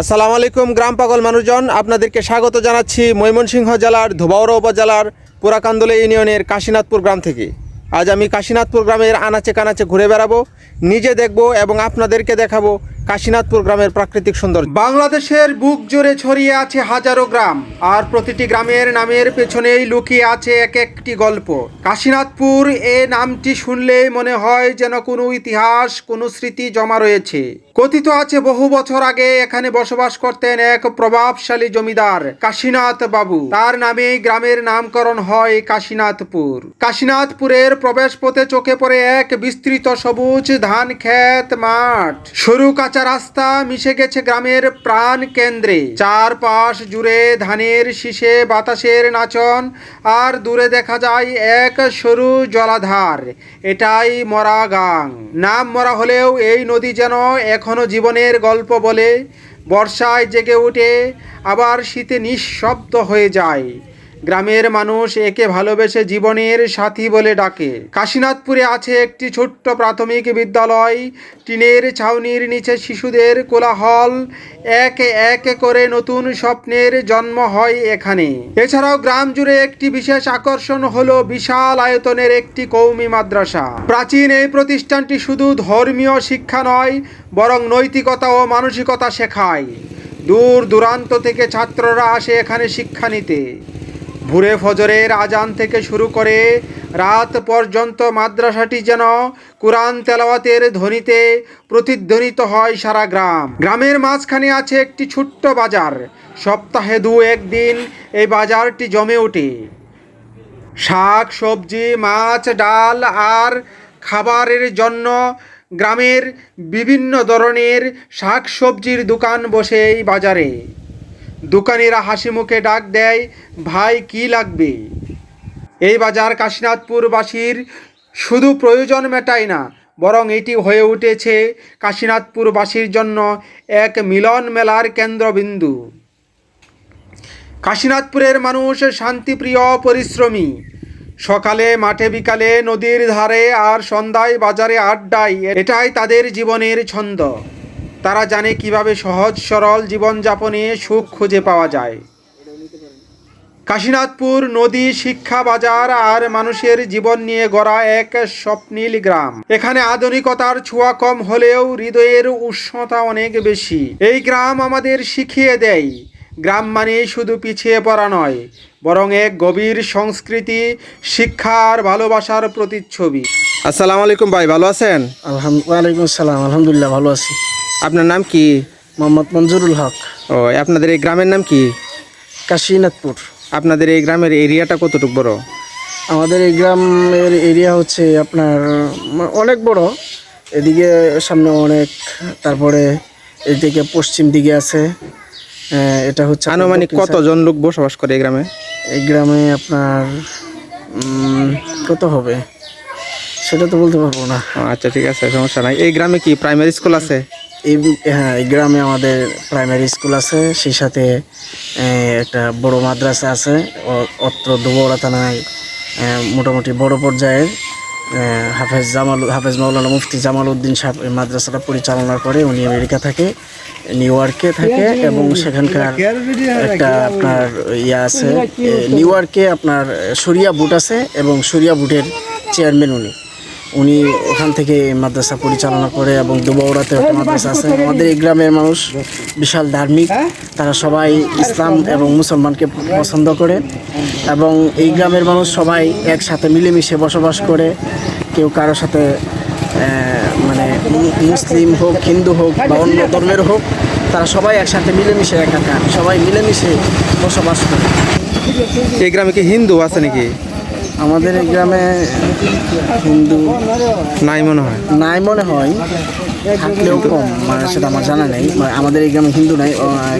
আসসালামু আলাইকুম, গ্রাম পাগল মানুষজন। আপনাদেরকে স্বাগত জানাচ্ছি ময়মনসিংহ জেলার ধোবাউড়া উপজেলার পুরাকান্দলে ইউনিয়নের কাশীনাথপুর গ্রাম থেকে। আজ আমি কাশীনাথপুর গ্রামের আনাচে কানাচে ঘুরে বেড়াবো, নিজে দেখব এবং আপনাদেরকে দেখাবো কাশীনাথপুর গ্রামের প্রাকৃতিক সৌন্দর্য। বাংলাদেশের বুক জুড়ে ছড়িয়ে আছে হাজারো গ্রাম, আর প্রতিটি গ্রামের নামের পেছনেই লুকিয়ে আছে এক একটি গল্প। কাশীনাথপুর এ নামটি শুনলেই মনে হয় যেন কোনো ইতিহাস, কোনো স্মৃতি জমা রয়েছে। কথিত আছে, বহু বছর আগে এখানে বসবাস করতেন এক প্রভাবশালী জমিদার, কাশীনাথ বাবু। তার নামেই গ্রামের নামকরণ হয় কাশীনাথপুর। কাশীনাথপুরের প্রবেশ পথে চোখে পড়ে এক বিস্তৃত সবুজ ধান ক্ষেত মাঠ। সরু কাঁচা রাস্তা মিশে গেছে গ্রামের প্রাণ কেন্দ্রে। চারপাশ জুড়ে ধানের শীষে বাতাসের নাচন, আর দূরে দেখা যায় এক সরু জলাধার। এটাই মরা গাং। নাম মরা হলেও এই নদী যেন এখনও জীবনের গল্প বলে বর্ষায় জেগে ওঠে আবার শীতে নিঃশব্দ হয়ে যায়। গ্রামের মানুষ একে ভালোবেসে জীবনের সাথী বলে ডাকে। কাশীনাথপুরে আছে একটি ছোট্ট প্রাথমিক বিদ্যালয়। টিনের ছাউনির নিচে শিশুদের কোলাহল। এক এক করে নতুন স্বপ্নের জন্ম হয় এখানে। এছাড়াও গ্রাম জুড়ে একটি বিশেষ আকর্ষণ হলো বিশাল আয়তনের একটি কৌমি মাদ্রাসা। প্রাচীন এই প্রতিষ্ঠানটি শুধু ধর্মীয় শিক্ষা নয়, বরং নৈতিকতা ও মানসিকতা শেখায়। দূর দূরান্ত থেকে ছাত্ররা আসে এখানে শিক্ষা নিতে। ভোরে ফজরের আজান থেকে শুরু করে রাত পর্যন্ত মাদ্রাসাটি যেন কোরআন তেলাওয়াতের ধ্বনিতে প্রতিধ্বনিত হয় সারা গ্রাম। গ্রামের মাঝখানে আছে একটি ছোট্ট বাজার। সপ্তাহে দু, একদিন এই বাজারটি জমে ওঠে। শাক, সবজি, মাছ, ডাল আর খাবারের জন্য গ্রামের বিভিন্ন ধরনের শাক সবজির দোকান বসে এই বাজারে। দোকানিরা হাসি মুখে ডাক দেয়, ভাই, কি লাগবে? এই বাজার কাশীনাথপুরবাসীর শুধু প্রয়োজন মেটায় না, বরং এটি হয়ে উঠেছে কাশীনাথপুরবাসীর জন্য এক মিলন মেলার কেন্দ্রবিন্দু। কাশীনাথপুরের মানুষ শান্তিপ্রিয়, পরিশ্রমী। সকালে, মাঠে, বিকালে, নদীর ধারে আর সন্ধ্যায় বাজারে আড্ডায়, এটাই তাদের জীবনের ছন্দ। তারা জানে কীভাবে সহজ, সরল জীবনযাপনে সুখ খুঁজে পাওয়া যায়। কাশীনাথপুর নদী শিক্ষা বাজার আর মানুষের জীবন নিয়ে গড়া এক স্বপ্নীল গ্রাম। এখানে আধুনিকতার ছোঁয়া কম হলেও হৃদয়ের উষ্ণতা অনেক বেশি। এই গ্রাম আমাদের শিখিয়ে দেয়, গ্রাম মানে শুধু পিছিয়ে পড়া নয়, বরং এক গভীর সংস্কৃতি, শিক্ষা আর ভালোবাসার প্রতিচ্ছবি। আসসালামু আলাইকুম ভাই, ভালো আছেন? আলহাম- আলহামদুলিল্লাহ, ভালো আছি। আপনার নাম কি? মোহাম্মদ মঞ্জুরুল হক। ও আপনাদের এই গ্রামের নাম কি? কাশীনাথপুর। আপনাদের এই গ্রামের এরিয়াটা কতটুকু বড়? আমাদের এই গ্রামের এরিয়া হচ্ছে আপনার অনেক বড়। এদিকে সামনে অনেক তারপরে এদিকে পশ্চিম দিকে আছে। এটা হচ্ছে আনুমানিক কতজন লোক বসবাস করে এই গ্রামে? এই গ্রামে আপনার কত হবে? সেটা তো বলতে পারব না। আচ্ছা ঠিক আছে সমস্যা নাই। এই গ্রামে কি প্রাইমারি স্কুল আছে? এই হ্যাঁ এই গ্রামে আমাদের প্রাইমারি স্কুল আছে সেই সাথে একটা বড় মাদ্রাসা আছে অত্র দুবড়া থানায় মোটামুটি বড় পর্যায়ের হাফেজ জামাল হাফেজ মাওলানা মুফতি জামাল উদ্দিন সাহেব এই মাদ্রাসাটা পরিচালনা করে উনি আমেরিকা থাকে নিউ ইয়র্কে থাকে এবং সেখানকার একটা আপনার ইয়ে আছে নিউ ইয়র্কে আপনার সরিয়া বুট আছে এবং সরিয়া বুটের চেয়ারম্যান উনি। উনি ওখান থেকে মাদ্রাসা পরিচালনা করে এবং দুবৌড়াতে একটা মাদ্রাসা আছে। আমাদের এই গ্রামের মানুষ বিশাল ধার্মিক। তারা সবাই ইসলাম এবং মুসলমানকে পছন্দ করে এবং এই গ্রামের মানুষ সবাই একসাথে মিলেমিশে বসবাস করে। কেউ কারোর সাথে মানে মুসলিম হোক, হিন্দু হোক বা অন্য ধর্মের হোক, তারা সবাই একসাথে মিলেমিশে একাকার, সবাই মিলেমিশে বসবাস করে। এই গ্রামে কি হিন্দু আছে নাকি? আমাদের এই গ্রামে হিন্দু নাই মনে হয়। নাই মনে হয় থাকলেও কম মানে সেটা আমার জানা নেই মানে আমাদের এই গ্রামে হিন্দু নাই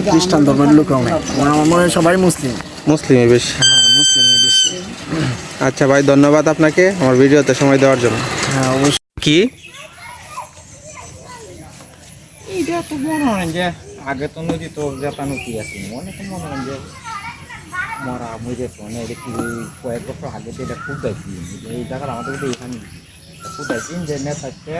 খ্রিস্টান ধর্মের লোকও নেই মানে আমার মনে হয় সবাই মুসলিম। মুসলিমই বেশি। হ্যাঁ মুসলিমই বেশি। আচ্ছা ভাই ধন্যবাদ আপনাকে আমার ভিডিওতে সময় দেওয়ার জন্য। হ্যাঁ অবশ্যই। কি? এইটা তো মনে হয় যে আগে তো নদী তো যেতানো কি আছে মনে তো মনে হয় যে মরা মরে তো না এটা কি কয়েক বছর আগে তো এটা খুব দেখি এই জায়গার আমাদের তো এখানে খুব দেখি যে নেতা থাকতে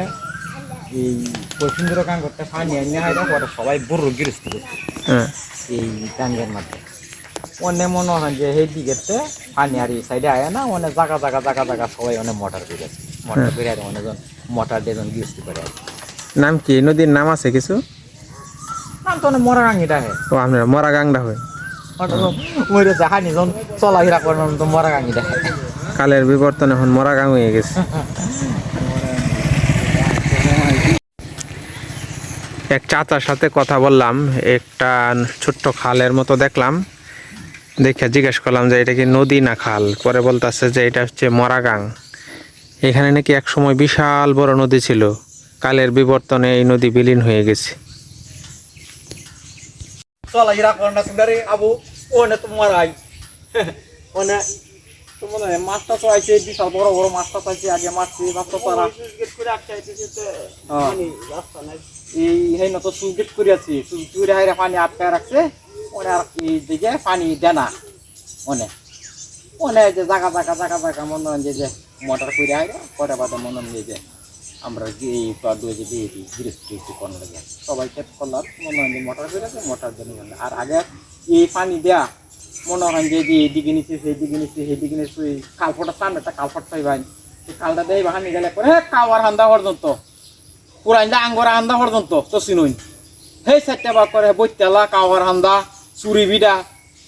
এই বসুন্ধরা গান করতে পানি এনে হয় পরে সবাই বড় গৃহস্থ করছে হ্যাঁ। এই টাঙ্গের মধ্যে অনেক মনে হয় যে সেই দিকেতে পানি আর এই সাইডে আয় না অনেক জায়গা জায়গা জায়গা জায়গা সবাই অনেক মোটর করে মোটর করে আর অনেকজন মোটর দেজন গৃহস্থ করে আর নাম কি? নদীর নাম আছে কিছু? নাম তো অনেক মরা গাঙ্গিটা হে ও আপনার মরা গাংডা হয়। কালের বিবর্তন এখন মরা গাং হয়ে গেছে। এক চাচার সাথে কথা বললাম, একটা ছোট্ট খালের মতো দেখলাম। দেখে জিজ্ঞেস করলাম যে, এটা কি নদী না খাল? পরে বলতেছে যে, এটা হচ্ছে মরাগাং এখানে নাকি এক সময় বিশাল বড় নদী ছিল। কালের বিবর্তনে এই নদী বিলীন হয়ে গেছে। চলাফেরা করেন না সুন্দরী আবু। ওনে তো মরাই ওনে তো মনে হয় মাছটা তো আইছে বিশাল বড় বড় মাছটা তো আইছে আগে মাছছি মাছটা তারা। এই হেই না তো সুগেট করে আছে। সুগেট করে পানি আটকায় রাখছে। ওনে আর এই দিকে পানি দেনা অনেক অনেক যে জায়গা জায়গা জায়গা জায়গা মনে হয় যে মোটর করে হাইরে কটা বাদে মনে হয় যে আমরা এই দুই যে দিয়ে দিই গৃহস্থ করার লাগে সবাই ক্ষেত করলাম, মনে হয় মোটর করে মোটর জন্য আর আগে এই পানি দেয়া, মনে হয় যে এদিকে নিচে সেই দিকে নিচে সেই দিকে নিচে এই কালফটা সামনে একটা কালফট পাই ভাই। এই কালটা দেয় বাহানি গেলে করে কাওয়ার হান্দা পর্যন্ত পুরাইন্দা আঙ্গরা হান্দা পর্যন্ত, তো চিনুন সেই চারটা বা করে বৈতালা, কাওয়ার হান্দা, চুরি বিডা,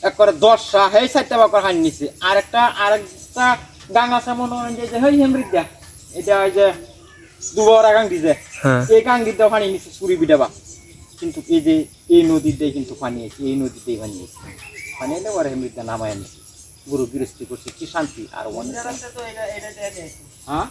একবারে দশটা সেই চারটা বা করে হানি নিছে। আর একটা আর একটা গাং আছে, মনে হয় যে হেই এটা ওই যে দুবার গাং দিছে হ্যাঁ। এই দিতে পানি নিচে চুরি বিটাবা কিন্তু এই যে এই নদীতে কিন্তু পানি আছে এই নদীতেই পানি আছে। পানি এলে ওরা হেমরিকটা নামায় আনিছে গুরু গৃহস্থি করছে কি শান্তি? আর অনেক হ্যাঁ?